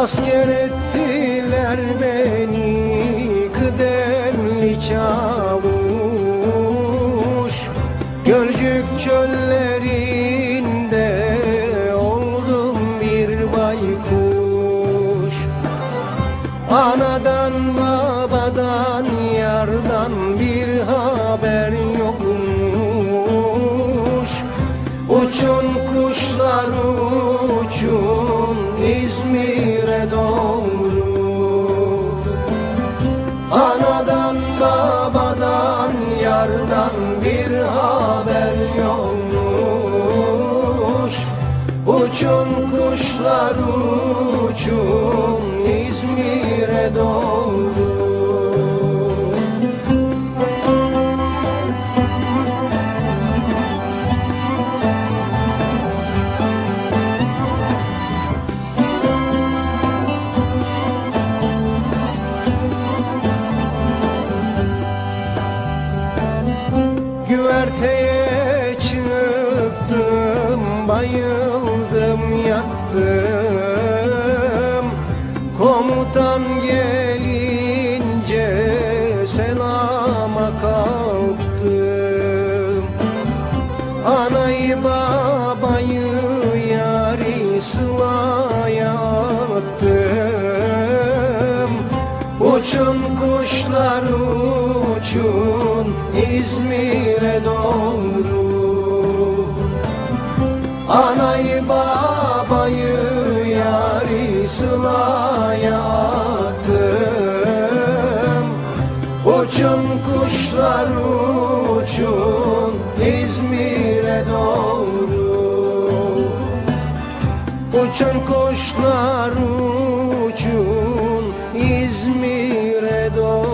Asker ettiler beni kıdemli çavuş. Görcük çölleri İzmir'e doğru. Anadan babadan yardan bir haber yokmuş. Uçun kuşlar uçun İzmir'e doğru Güverteye çıktım, bayıldım yattım. Komutan gelince selama kalktım. Anayı babayı yari sılaya attım. Uçun kuşlar uçun İzmir'e doğru. Anayı babayı yari sılaya attım. Uçun kuşlar uçun İzmir'e doğru. Uçun kuşlar uçun İzmir'e doğru.